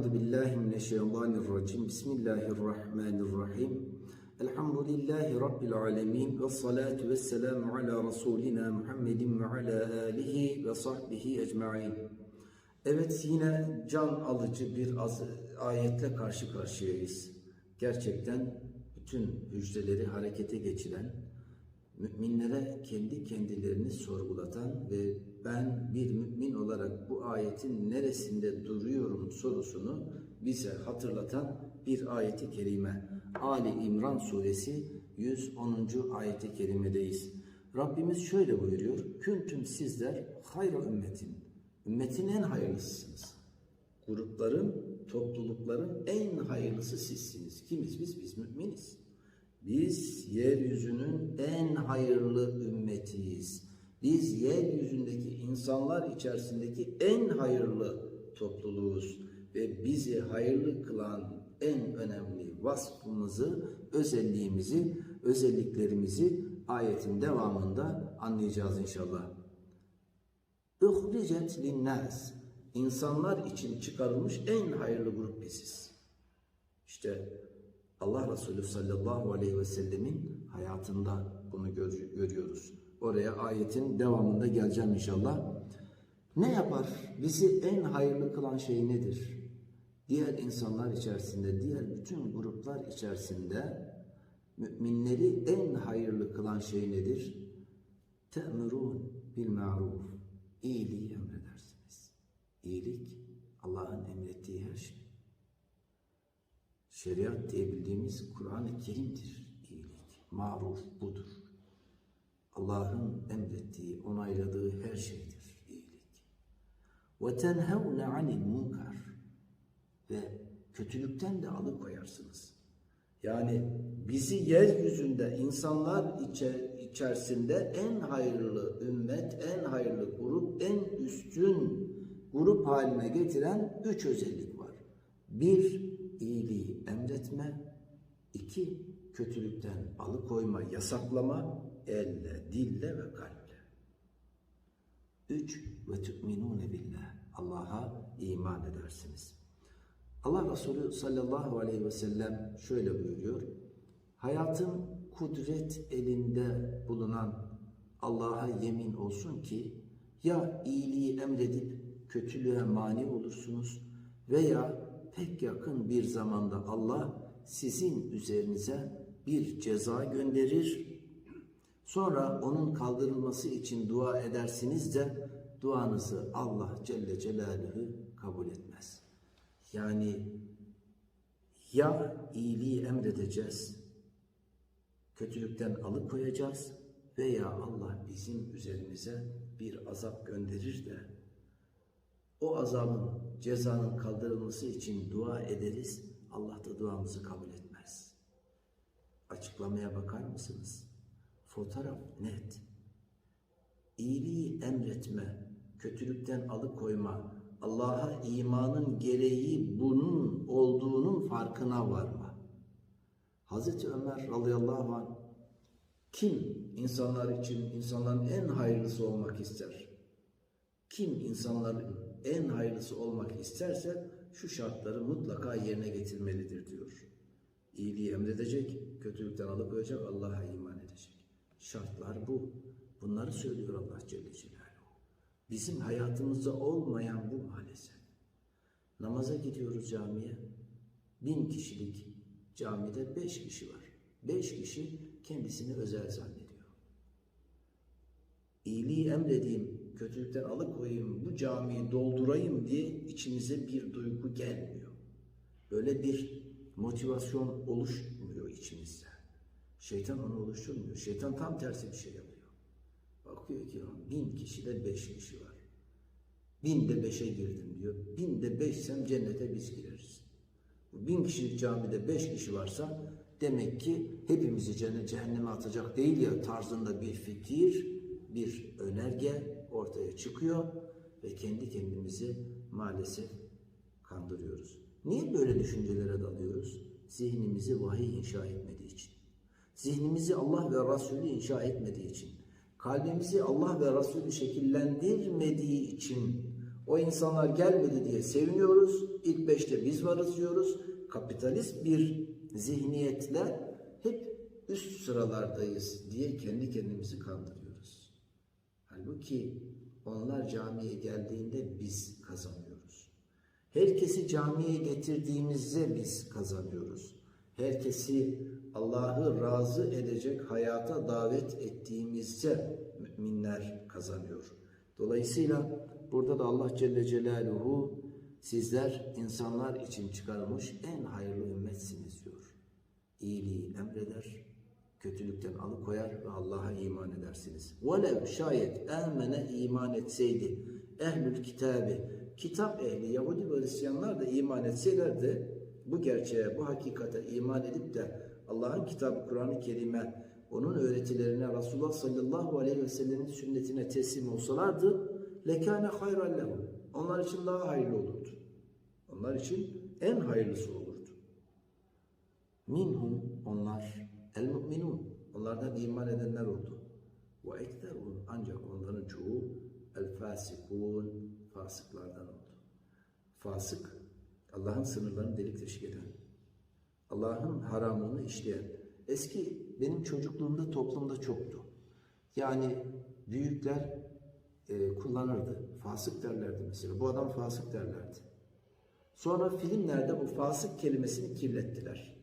Euzu billahi mineşşeytanirracim. Bismillahirrahmanirrahim. Elhamdülillahi rabbil alamin ve salatu vesselamu ala rasulina Muhammedin ve ala alihi ve sahbihi ecmaîn. Evet yine can alıcı bir ayetle karşı karşıyayız. Gerçekten bütün hücreleri harekete geçiren, müminlere kendi kendilerini sorgulatan ve ben bir mümin olarak bu ayetin neresinde duruyorum sorusunu bize hatırlatan bir ayeti kerime. Ali İmran suresi 110. ayeti kerimedeyiz. Rabbimiz şöyle buyuruyor. Küntüm sizler hayra ümmetin. Ümmetin en hayırlısısınız. Grupların, toplulukların en hayırlısı sizsiniz. Kimiz biz? Biz müminiz. Biz yeryüzünün en hayırlı ümmetiyiz. Biz yeryüzündeki insanlar içerisindeki en hayırlı topluluğuz ve bizi hayırlı kılan en önemli vasfımızı, özelliğimizi, özelliklerimizi ayetin devamında anlayacağız inşallah. Uhricet linnâs insanlar için çıkarılmış en hayırlı grup biziz. İşte Allah Resulü sallallahu aleyhi ve sellemin hayatında bunu gör- görüyoruz. Oraya ayetin devamında geleceğim inşallah. Ne yapar? Bizi en hayırlı kılan şey nedir? Diğer insanlar içerisinde, diğer bütün gruplar içerisinde müminleri en hayırlı kılan şey nedir? Te'murun bil ma'ruf. İyiliği emredersiniz. İyilik Allah'ın emrettiği her şey. Şeriat diye bildiğimiz Kur'an-ı Kerim'dir iyilik. Maruf budur. Allah'ın emrettiği, onayladığı her şeydir iyilik. Ve tenhevne anil munkar ve kötülükten de alıkoyarsınız. Yani bizi yeryüzünde insanlar içe, içerisinde en hayırlı ümmet, en hayırlı grup, en üstün grup haline getiren üç özellik var. Bir, iyiliği emretme. İki kötülükten alıkoyma, yasaklama, elle, dille ve kalple. Üç, ve tu'minune billah. Allah'a iman edersiniz. Allah Resulü sallallahu aleyhi ve sellem şöyle buyuruyor. Hayatın kudret elinde bulunan Allah'a yemin olsun ki ya iyiliği emredip kötülüğe mani olursunuz veya pek yakın bir zamanda Allah sizin üzerinize bir ceza gönderir. Sonra onun kaldırılması için dua edersiniz de duanızı Allah Celle Celaluhu kabul etmez. Yani ya iyiliği emredeceğiz, kötülükten alıkoyacağız veya Allah bizim üzerimize bir azap gönderir de o azabın, cezanın kaldırılması için dua ederiz. Allah da duamızı kabul etmez. Açıklamaya bakar mısınız? Fotoğraf net. İyiliği emretme, kötülükten alıkoyma, Allah'a imanın gereği bunun olduğunun farkına varma. Hazreti Ömer radıyallahu anh kim insanlar için insanların en hayırlısı olmak ister? Kim insanların en hayırlısı olmak isterse şu şartları mutlaka yerine getirmelidir diyor. İyiliği emredecek, kötülükten alıkoyacak, Allah'a iman edecek. Şartlar bu. Bunları söylüyor Allah Celle Celaluhu. Bizim hayatımızda olmayan bu maalesef. Namaza gidiyoruz camiye. Bin kişilik camide beş kişi var. Beş kişi kendisini özel zannediyor. İyiliği emredeyim, kötülükten alıkoyayım, bu camiyi doldurayım diye içimize bir duygu gelmiyor. Böyle bir motivasyon oluşmuyor içimizde. Şeytan onu oluşturmuyor. Şeytan tam tersi bir şey yapıyor. Bakıyor ki bin kişide beş kişi var. Binde beşe girdim diyor. Binde beşsem cennete biz gireriz. Bin kişilik camide beş kişi varsa demek ki hepimizi cennet cehenneme atacak değil ya tarzında bir fikir, bir önerge ortaya çıkıyor ve kendi kendimizi maalesef kandırıyoruz. Niye böyle düşüncelere dalıyoruz? Zihnimizi vahiy inşa etmediği için. Zihnimizi Allah ve Resulü inşa etmediği için kalbimizi Allah ve Resulü şekillendirmediği için O insanlar gelmedi diye seviniyoruz. İlk beşte biz varız diyoruz. Kapitalist bir zihniyetle hep üst sıralardayız diye kendi kendimizi kandırıyoruz. Halbuki onlar camiye geldiğinde biz kazanıyoruz. Herkesi camiye getirdiğimizde biz kazanıyoruz. Herkesi Allah'ı razı edecek hayata davet ettiğimizde müminler kazanıyor. Dolayısıyla burada da Allah Celle Celaluhu sizler insanlar için çıkarılmış en hayırlı ümmetsiniz diyor. İyiliği emreder, kötülükten alıkoyar ve Allah'a iman edersiniz. Velev şayet emene iman etseydi ehlül kitabi, kitap ehli Yahudi ve Hristiyanlar da iman etselerdi bu gerçeğe, bu hakikate iman edip de Allah'ın kitabı Kur'an-ı Kerim'e, onun öğretilerine, Resulullah sallallahu aleyhi ve sellemin sünnetine teslim olsalardı lekâne hayran lehum. Onlar için daha hayırlı olurdu. Onlar için en hayırlısı olurdu. Minhum onlar el mu'minun. Onlardan iman edenler oldu. Ve ekterun ancak onların çoğu el fasikun fasıklardan oldu. Fasık Allah'ın sınırlarını delik deşik eden, Allah'ın haramını işleyen. Eski benim çocukluğumda toplumda çoktu. Yani büyükler e, kullanırdı. Fasık derlerdi mesela. Bu adam fasık derlerdi. Sonra filmlerde bu fasık kelimesini kirlettiler.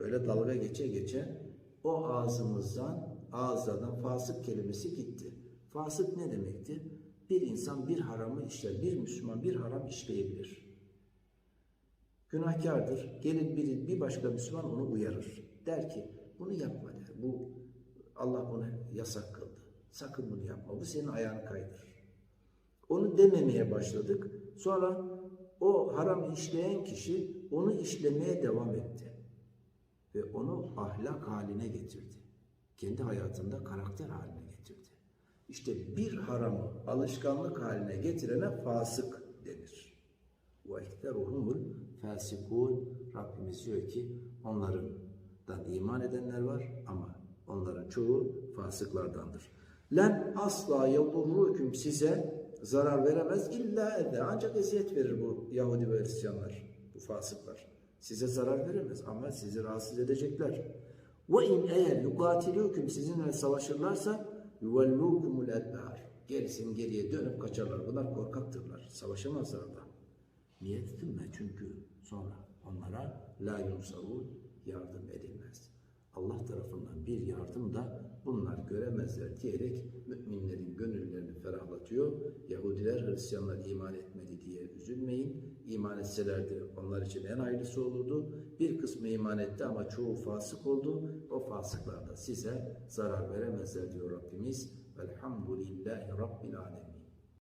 Böyle dalga geçe geçe o ağzımızdan, ağızlardan fasık kelimesi gitti. Fasık ne demekti? Bir insan bir haramı işler. Bir Müslüman bir haram işleyebilir. Günahkardır. Gelir bir, bir başka Müslüman onu uyarır. Der ki bunu yapma der. Bu Allah bunu yasak kıldı. Sakın bunu yapma. Bu senin ayağını kaydırır. Onu dememeye başladık. Sonra o haram işleyen kişi onu işlemeye devam etti. Ve onu ahlak haline getirdi. Kendi hayatında karakter haline getirdi. İşte bir haramı alışkanlık haline getirene fasık denir. Ekteruhumul fasikun Rabbimiz diyor ki onlardan iman edenler var ama onların çoğu fasıklardandır. Len asla yadurrukum size zarar veremez illa ede. Ancak eziyet verir bu Yahudi ve Hristiyanlar, bu fasıklar. Size zarar veremez ama sizi rahatsız edecekler. Ve in eğer yukatilukum sizinle savaşırlarsa yuvellukumul edbar. Gerisin geriye dönüp kaçarlar. Bunlar korkaktırlar. Savaşamazlar da. Niyet etme çünkü sonra onlara la yunsarun yardım edilmez. Allah tarafından bir yardım da bunlar göremezler diyerek müminlerin gönüllerini ferahlatıyor. Yahudiler, Hristiyanlar iman etmedi diye üzülmeyin. İman etselerdi onlar için en hayırlısı olurdu. Bir kısmı iman etti ama çoğu fasık oldu. O fasıklar da size zarar veremezler diyor Rabbimiz. Velhamdülillahi Rabbil Alemin.